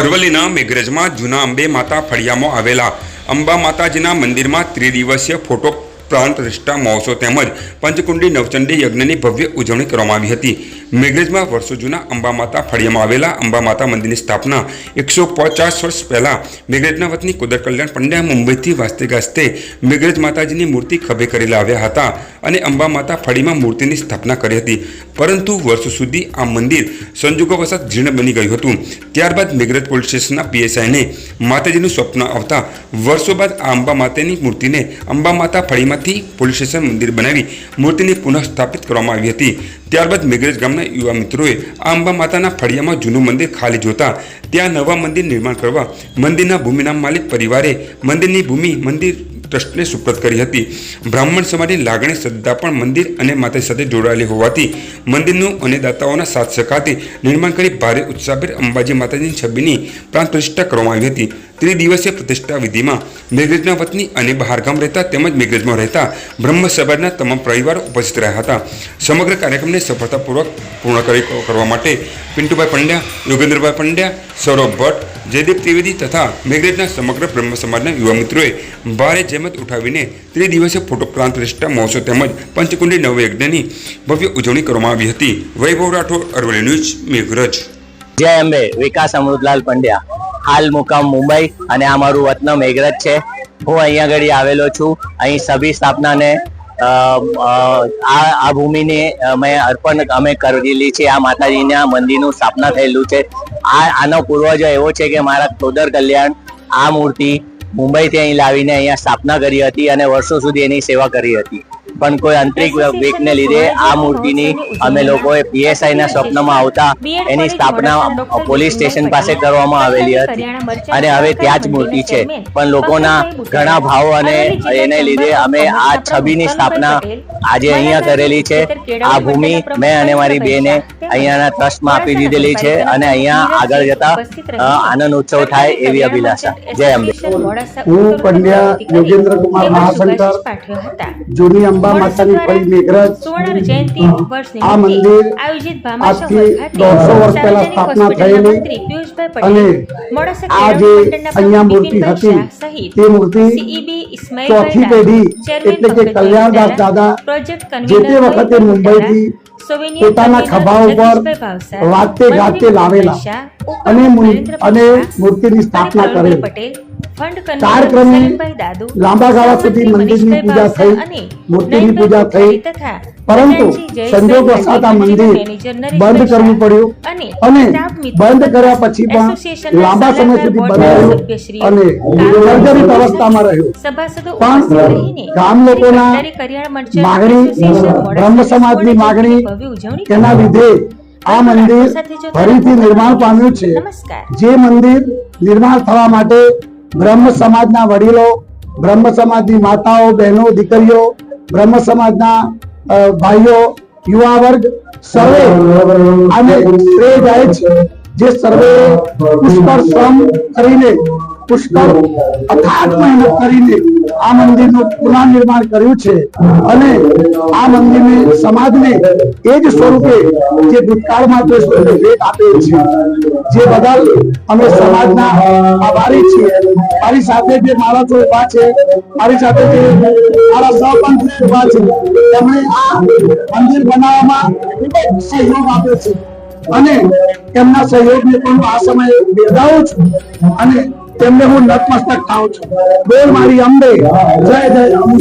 અરવલ્લીના મેઘરજમાં જૂના અંબે માતા ફળિયામાં આવેલા. અંબા માતાજીના મંદિરમાં ત્રિદિવસીય ફોટો પ્રાંત પ્રતિષ્ઠા મહોત્સવ તેમજ પંચકુંડી નવચંડી યજ્ઞની ભવ્ય ઉજવણી કરવામાં આવી હતી. મેઘરજમાં વર્ષો જૂના અંબા માતા ફળિયામાં આવેલા અંબા માતા મંદિરની સ્થાપના એકસો પચાસ વર્ષ પહેલાં મેઘરજના વતની કુદર કલ્યાણ પંડ્યા મુંબઈથી વાસ્તે ગાસ્તે મેઘરજ માતાજીની મૂર્તિ ખભે કરી લાવ્યા હતા અને અંબા માતા ફળીમાં મૂર્તિની સ્થાપના કરી હતી. પરંતુ વર્ષો સુધી આ મંદિર સંજોગોવશાત જીર્ણ બની ગયું હતું. ત્યારબાદ મેઘરજ પોલીસ સ્ટેશનના પીએસઆઈને માતાજીનું સ્વપ્ન આવતા વર્ષો બાદ આ અંબા માતાની મૂર્તિને અંબા માતા ફળીમાંથી પોલીસ સ્ટેશન મંદિર બનાવી મૂર્તિને પુનઃ સ્થાપિત કરવામાં આવી હતી. ત્યારબાદ મેઘરજ ગામના યુવા મિત્રોએ આ અંબા માતાના ફળિયામાં જૂનું મંદિર ખાલી જોતા ત્યાં નવા મંદિર નિર્માણ કરવા મંદિરના ભૂમિના માલિક પરિવારે મંદિરની ભૂમિ મંદિર ટ્રસ્ટને સુપ્રત કરી હતી. બ્રાહ્મણ સમાજની લાગણી શ્રદ્ધા પણ મંદિર અને માતા સાથે જોડાયેલી હોવાથી મંદિરનું અને દાતાઓના સાથ સહકારથી નિર્માણ કરી ભારે ઉત્સાહભેર અંબાજી માતાજીની છબીની પ્રાણ પ્રતિષ્ઠા કરવામાં આવી હતી. ત્રિદિવસીય પ્રતિષ્ઠા વિધિમાં મેઘરજના વતની અને બહારગામ રહેતા તેમજ મેઘરજમાં રહેતા બ્રહ્મ સમાજના તમામ પરિવારો ઉપસ્થિત રહ્યા હતા. સમગ્ર કાર્યક્રમને સફળતાપૂર્વક પૂર્ણ કરી કરવા માટે પિન્ટુભાઈ પંડ્યા, યોગેન્દ્રભાઈ પંડ્યા, સૌરભ ભટ્ટ જયદીપ ત્રિવેદી તથા મેઘરેજના સમગ્ર બ્રહ્મ સમાજના યુવા મિત્રોએ ભારે જહેમત ઉઠાવીને ત્રિદિવસીય ફોટો પ્રાંત પ્રતિષ્ઠા મહોત્સવ તેમજ પંચકુંડી નવયજ્ઞની ભવ્ય ઉજવણી કરવામાં આવી હતી. વૈભવ રાઠોડ, અરવલ્લી ન્યૂઝ, મેઘરજ. જય અંબે, વિકાસ અમૃતલાલ પંડ્યા. હાલ મુકામ મુંબઈ અને આ મારું વતન મેઘરજ છે. હું અહીંયા આગળ આવેલો છું. અહીં સભી સ્થાપનાને આ ભૂમિને મેં અર્પણ અમે કરેલી છે. આ માતાજીના મંદિરનું સ્થાપના થયેલું છે. આ આનો પૂર્વજ એવો છે કે મારા ખોદર કલ્યાણ, આ મૂર્તિ મુંબઈથી અહીં લાવીને અહીંયા સ્થાપના કરી હતી અને વર્ષો સુધી એની સેવા કરી હતી. પણ કોઈ આંતરિક વેગને લીધે આ મૂર્તિની અમે લોકોએ પીએસઆઈ ના સ્વપ્નમાં આવતા એની સ્થાપના પોલીસ સ્ટેશન પાસે કરવામાં આવેલી હતી. અને હવે ત્યાં જ મૂર્તિ છે પણ લોકોના ઘણા ભાવો અને એને લીધે અમે આ છબીની સ્થાપના આજે અહીંયા કરેલી છે. આ ભૂમિ મેં અને મારી બેને અહીંયાના ટ્રસ્ટમાં આપી દીધેલી છે અને અહીંયા આગળ જતા આનંદ ઉત્સવ થાય એવી અભિલાષા. જય અંબે હું પંડ્યા યોગેન્દ્ર કુમાર મહાશંકર જૂની અંબા માતાની ફળી મેઘરજ. આ મંદિર આજથી દોઢસો વર્ષ પહેલા સ્થાપના થયેલી અને આ જે અહીંયા મૂર્તિ હતી તે મૂર્તિ ચોથી પેઢી એટલે કે કલ્યાણદાસ દાદા જે તે વખતે મુંબઈથી પોતાના ખભા ઉપર વાતે ગાતે લાવેલા અને અને મૂર્તિની સ્થાપના કરેલ. લાંબા ગાળા સુધી મંદિરની પૂજા થઈ, મૂર્તિની પૂજા થઈ. પરંતુ સંજોગવશાત આ મંદિર બંધ કરવું પડ્યું અને બંધ કર્યા પછી પણ લાંબા સમય સુધી બંધ અને જર્જરિત અવસ્થામાં રહ્યું. પણ ગામ લોકોના માગણી, બ્રહ્મ સમાજની માગણી તેના લીધે આ મંદિર ફરીથી નિર્માણ પામ્યું છે. જે મંદિર નિર્માણ થવા માટે બ્રહ્મ સમાજના વડીલો, બ્રહ્મ સમાજની માતાઓ, બહેનો, દીકરીઓ, બ્રહ્મ સમાજના ભાઈઓ, યુવા વર્ગ, સર્વે અને શ્રેય જાય છે. જે સર્વે પુષ્કળ શ્રમ કરીને પુષ્કળ અથાગ મહેનત કરીને આ મંદિરનું પુનઃનિર્માણ કર્યું છે. અને આ મંદિરને સમાજને એ જ સ્વરૂપે જે ભૂતકાળમાં તે સ્વરૂપે ભેટ આપેલ છે, જે બદલ અમે સમાજના આભારી છીએ. મારી સાથે જે માણસો ઊભા છે, મારી સાથે જે મારા સહપંચ ઊભા છે, તેમણે આ મંદિર બનાવવામાં સહયોગ આપ્યો છે. અને એમના સહયોગને પણ આ સમયે બિરદાવું છું. અને તેમને હું નતમસ્તક થાઉં છું. બોલ મારી અંબે. જય જય અંબે.